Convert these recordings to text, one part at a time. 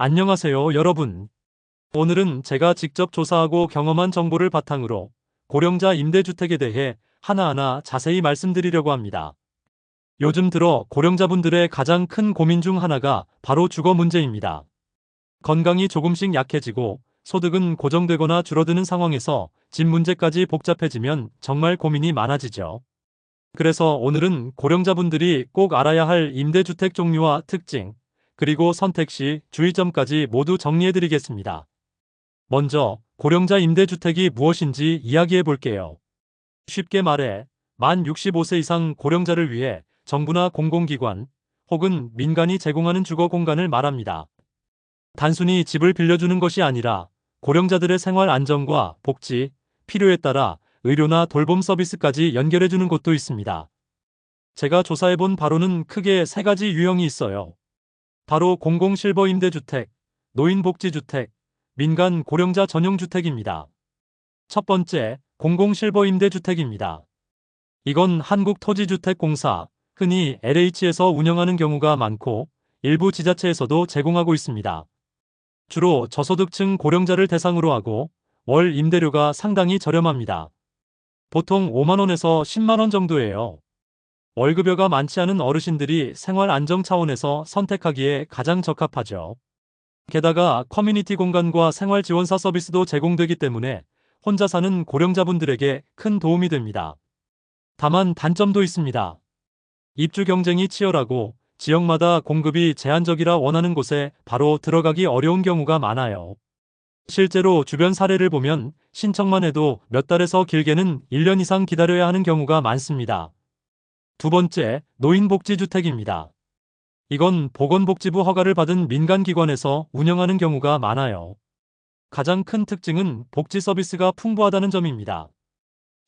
안녕하세요, 여러분. 오늘은 제가 직접 조사하고 경험한 정보를 바탕으로 고령자 임대주택에 대해 하나하나 자세히 말씀드리려고 합니다. 요즘 들어 고령자분들의 가장 큰 고민 중 하나가 바로 주거 문제입니다. 건강이 조금씩 약해지고 소득은 고정되거나 줄어드는 상황에서 집 문제까지 복잡해지면 정말 고민이 많아지죠. 그래서 오늘은 고령자분들이 꼭 알아야 할 임대주택 종류와 특징, 그리고 선택 시 주의점까지 모두 정리해드리겠습니다. 먼저 고령자 임대주택이 무엇인지 이야기해 볼게요. 쉽게 말해 만 65세 이상 고령자를 위해 정부나 공공기관 혹은 민간이 제공하는 주거 공간을 말합니다. 단순히 집을 빌려주는 것이 아니라 고령자들의 생활 안정과 복지, 필요에 따라 의료나 돌봄 서비스까지 연결해주는 곳도 있습니다. 제가 조사해본 바로는 크게 세 가지 유형이 있어요. 바로 공공실버 임대주택, 노인복지주택, 민간 고령자 전용주택입니다. 첫 번째, 공공실버 임대주택입니다. 이건 한국토지주택공사, 흔히 LH에서 운영하는 경우가 많고 일부 지자체에서도 제공하고 있습니다. 주로 저소득층 고령자를 대상으로 하고 월 임대료가 상당히 저렴합니다. 보통 5만원에서 10만원 정도예요. 월급여가 많지 않은 어르신들이 생활 안정 차원에서 선택하기에 가장 적합하죠. 게다가 커뮤니티 공간과 생활 지원사 서비스도 제공되기 때문에 혼자 사는 고령자분들에게 큰 도움이 됩니다. 다만 단점도 있습니다. 입주 경쟁이 치열하고 지역마다 공급이 제한적이라 원하는 곳에 바로 들어가기 어려운 경우가 많아요. 실제로 주변 사례를 보면 신청만 해도 몇 달에서 길게는 1년 이상 기다려야 하는 경우가 많습니다. 두 번째, 노인복지주택입니다. 이건 보건복지부 허가를 받은 민간기관에서 운영하는 경우가 많아요. 가장 큰 특징은 복지 서비스가 풍부하다는 점입니다.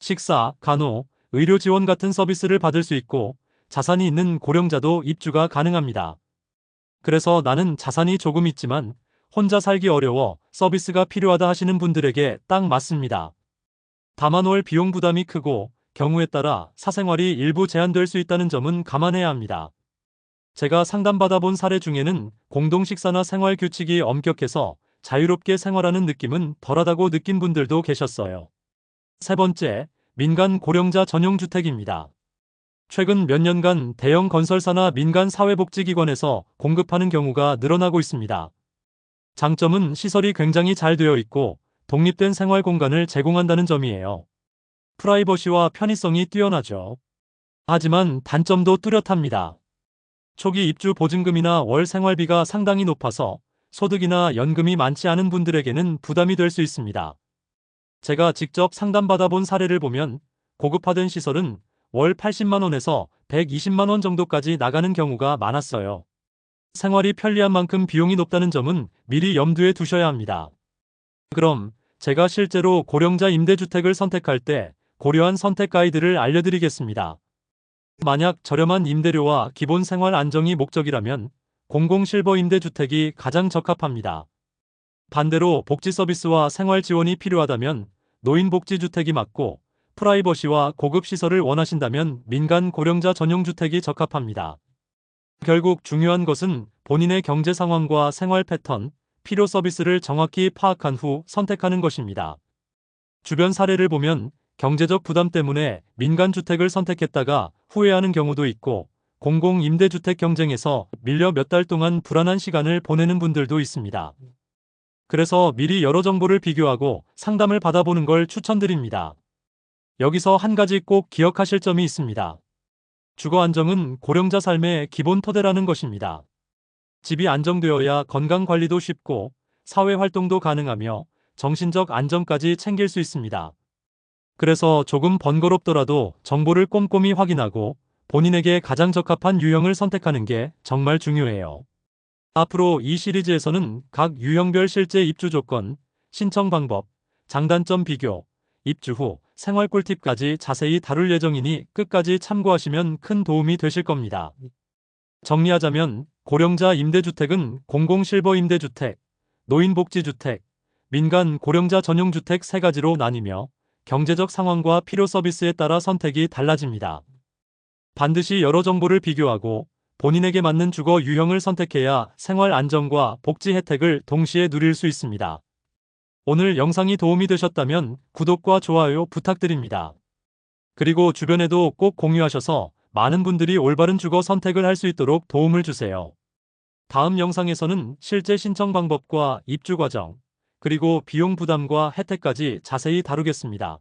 식사, 간호, 의료 지원 같은 서비스를 받을 수 있고 자산이 있는 고령자도 입주가 가능합니다. 그래서 나는 자산이 조금 있지만 혼자 살기 어려워 서비스가 필요하다 하시는 분들에게 딱 맞습니다. 다만 월 비용 부담이 크고 경우에 따라 사생활이 일부 제한될 수 있다는 점은 감안해야 합니다. 제가 상담받아 본 사례 중에는 공동 식사나 생활 규칙이 엄격해서 자유롭게 생활하는 느낌은 덜하다고 느낀 분들도 계셨어요. 세 번째, 민간 고령자 전용 주택입니다. 최근 몇 년간 대형 건설사나 민간 사회복지기관에서 공급하는 경우가 늘어나고 있습니다. 장점은 시설이 굉장히 잘 되어 있고 독립된 생활 공간을 제공한다는 점이에요. 프라이버시와 편의성이 뛰어나죠. 하지만 단점도 뚜렷합니다. 초기 입주 보증금이나 월 생활비가 상당히 높아서 소득이나 연금이 많지 않은 분들에게는 부담이 될 수 있습니다. 제가 직접 상담받아 본 사례를 보면 고급화된 시설은 월 80만원에서 120만원 정도까지 나가는 경우가 많았어요. 생활이 편리한 만큼 비용이 높다는 점은 미리 염두에 두셔야 합니다. 그럼 제가 실제로 고령자 임대주택을 선택할 때 고려한 선택 가이드를 알려드리겠습니다. 만약 저렴한 임대료와 기본 생활 안정이 목적이라면 공공실버 임대주택이 가장 적합합니다. 반대로 복지 서비스와 생활 지원이 필요하다면 노인복지주택이 맞고 프라이버시와 고급 시설을 원하신다면 민간 고령자 전용 주택이 적합합니다. 결국 중요한 것은 본인의 경제 상황과 생활 패턴, 필요 서비스를 정확히 파악한 후 선택하는 것입니다. 주변 사례를 보면 경제적 부담 때문에 민간주택을 선택했다가 후회하는 경우도 있고 공공임대주택 경쟁에서 밀려 몇 달 동안 불안한 시간을 보내는 분들도 있습니다. 그래서 미리 여러 정보를 비교하고 상담을 받아보는 걸 추천드립니다. 여기서 한 가지 꼭 기억하실 점이 있습니다. 주거 안정은 고령자 삶의 기본 토대라는 것입니다. 집이 안정되어야 건강 관리도 쉽고 사회 활동도 가능하며 정신적 안정까지 챙길 수 있습니다. 그래서 조금 번거롭더라도 정보를 꼼꼼히 확인하고 본인에게 가장 적합한 유형을 선택하는 게 정말 중요해요. 앞으로 이 시리즈에서는 각 유형별 실제 입주 조건, 신청 방법, 장단점 비교, 입주 후 생활 꿀팁까지 자세히 다룰 예정이니 끝까지 참고하시면 큰 도움이 되실 겁니다. 정리하자면 고령자 임대주택은 공공실버 임대주택, 노인복지주택, 민간 고령자 전용주택 세 가지로 나뉘며 경제적 상황과 필요 서비스에 따라 선택이 달라집니다. 반드시 여러 정보를 비교하고 본인에게 맞는 주거 유형을 선택해야 생활 안정과 복지 혜택을 동시에 누릴 수 있습니다. 오늘 영상이 도움이 되셨다면 구독과 좋아요 부탁드립니다. 그리고 주변에도 꼭 공유하셔서 많은 분들이 올바른 주거 선택을 할 수 있도록 도움을 주세요. 다음 영상에서는 실제 신청 방법과 입주 과정, 그리고 비용 부담과 혜택까지 자세히 다루겠습니다.